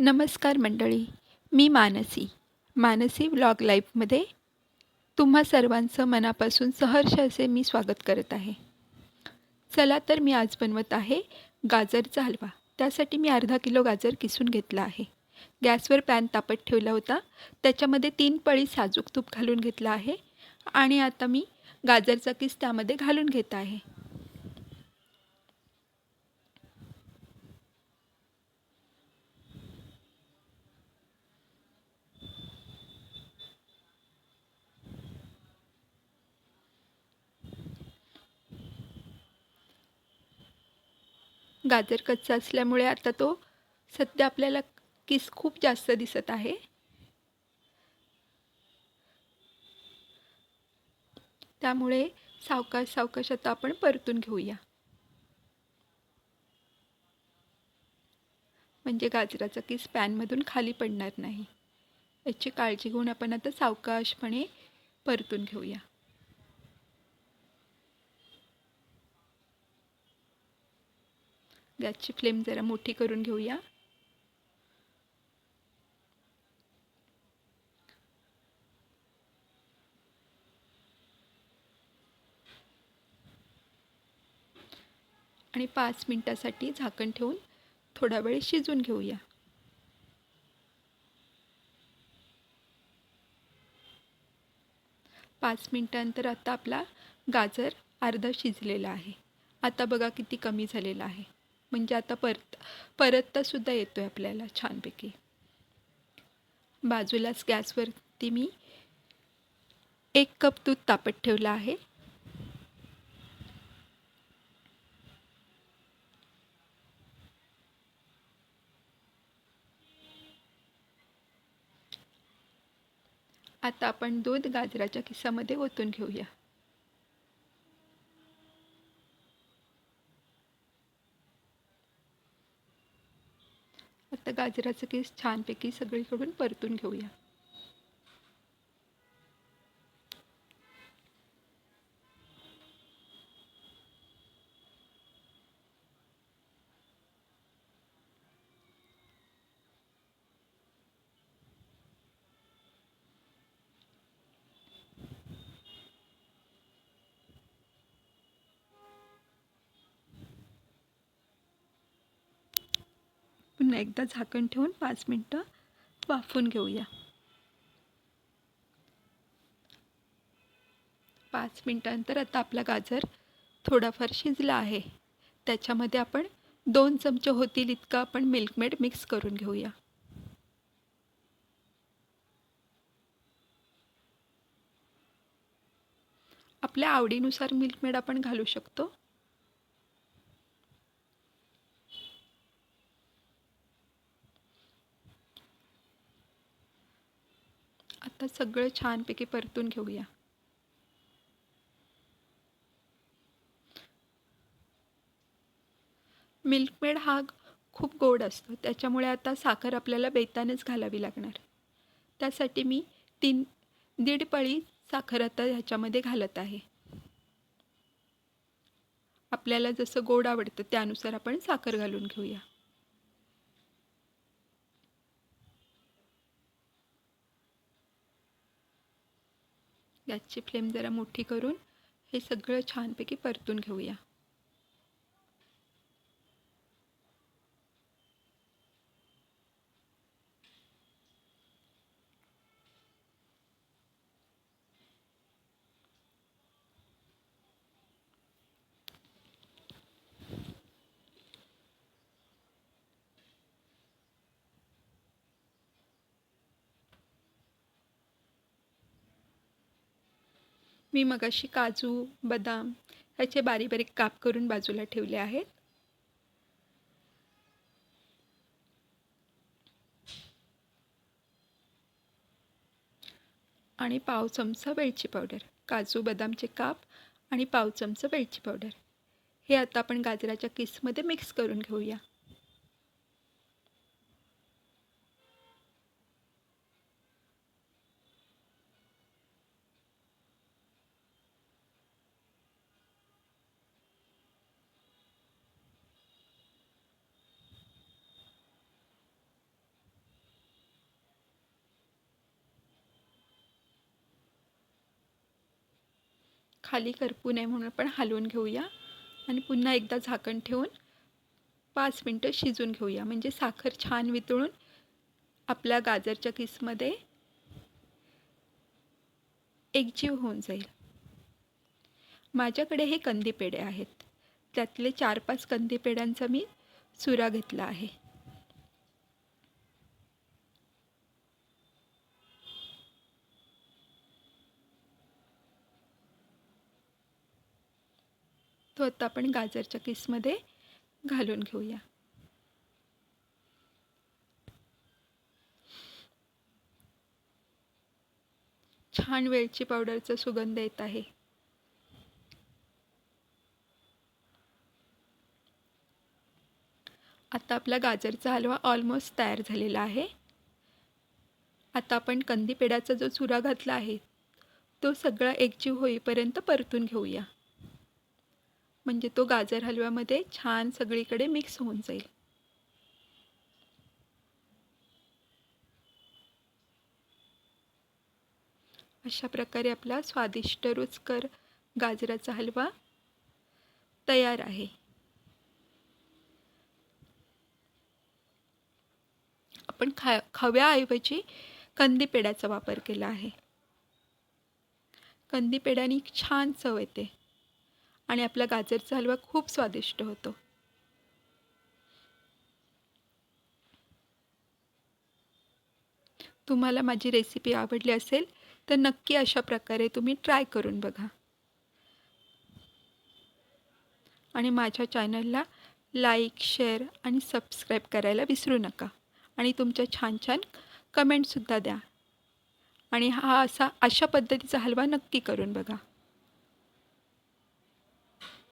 नमस्कार मंडळी मी मानसी. मानसी व्लॉग लाईफमध्ये तुम्हा सर्वांचं मनापासून सहर्ष असे मी स्वागत करत आहे. चला तर मी आज बनवत आहे गाजरचा हलवा. त्यासाठी मी अर्धा किलो गाजर किसून घेतला आहे. गॅसवर पॅन तापत ठेवला होता. त्याच्यामध्ये तीन पळी साजूक तूप घालून घेतला आहे. आणि आता मी गाजरचा किस त्यामध्ये घालून घेत आहे. गाजर कच्चा असल्यामुळे आता तो सध्या आपल्याला किस खूप जास्त दिसत आहे. त्यामुळे सावकाश सावकाश आता आपण परतून घेऊया. म्हणजे गाजराचा किस पॅनमधून खाली पडणार नाही. याची काळजी घेऊन आपण आता सावकाशपणे परतून घेऊया. गॅसची फ्लेम जरा मोठी करून घेऊया. आणि पाच मिनटासाठी झाकण ठेवून थोडा वेळ शिजून घेऊया. पाच मिनटानंतर आता आपला गाजर अर्धा शिजलेला आहे. आता बघा किती कमी झालेला आहे. म्हणजे आता परत परततासुद्धा येतो आहे आपल्याला छानपैकी. बाजूलाच गॅसवरती मी एक कप दूध तापत ठेवलं आहे. आता आपण दूध गाजराच्या किसामध्ये ओतून घेऊया. आता गाजराचं केस छानपैकी सगळीकडून परतून घेऊया. पुन्हा एकदा झाकण ठेवून पाच मिनटं वाफून घेऊया. पाच मिनटानंतर आता आपला गाजर थोडाफार शिजला आहे. त्याच्यामध्ये आपण दोन चमचे होतील इतका आपण मिल्कमेड मिक्स करून घेऊया. आपल्या आवडीनुसार मिल्कमेड आपण घालू शकतो. सगळं छानपैकी परतून घेऊया. मिल्कमेड हा खूप गोड असतो. त्याच्यामुळे आता साखर आपल्याला बेतानेच घालावी लागणार. त्यासाठी मी तीन दीड पळी साखर आता ह्याच्यामध्ये घालत आहे. आपल्याला जसं गोड आवडतं त्यानुसार आपण साखर घालून घेऊया. गॅसची फ्लेम जरा मोठी करून हे सगळं छानपैकी परतून घेऊया. मी मगाशी काजू बदाम ह्याचे बारीक बारीक काप करून बाजूला ठेवले आहेत. आणि पाव चमचा वेलची पावडर काजू बदामचे काप आणि पाव चमचा वेलची पावडर. हे आता आपण गाजराच्या किसमध्ये मिक्स करून घेऊया. खाली करपू नये म्हणून आपण हलवून घेऊया. आणि पुन्हा एकदा झाकण ठेवून पाच मिनटं शिजून घेऊया. म्हणजे साखर छान वितळून आपल्या गाजरच्या किसमध्ये एकजीव होऊन जाईल. माझ्याकडे हे कंदी पेढे आहेत. त्यातले चार पाच कंदी पेढ्यांचा मी चुरा घेतला आहे. तो आता आपण गाजरच्या किसमध्ये घालून घेऊया. छान वेलची पावडरचा सुगंध येत आहे. आता आपला गाजरचा हलवा ऑलमोस्ट तयार झालेला आहे. आता आपण कंदी पेढ्याचा जो चुरा घातला आहे तो सगळा एकजीव होईपर्यंत परतून घेऊया. म्हणजे तो गाजर हलव्यामध्ये छान सगळीकडे मिक्स होऊन जाईल. अशा प्रकारे आपला स्वादिष्ट रुचकर गाजराचा हलवा तयार आहे. आपण खा खव्याऐवजी कंदी पेढ्याचा वापर केला आहे. कंदी पेढ्यानी छान चव येते. आणि आपला गाजरचा हलवा खूप स्वादिष्ट होतो. तुम्हाला माझी रेसिपी आवडली असेल तर नक्की अशा प्रकारे तुम्ही ट्राय करून बघा. आणि माझ्या चॅनलला लाईक शेअर आणि सबस्क्राईब करायला विसरू नका. आणि तुमच्या छान छान कमेंटसुद्धा द्या. आणि हा असा अशा पद्धतीचा हलवा नक्की करून बघा.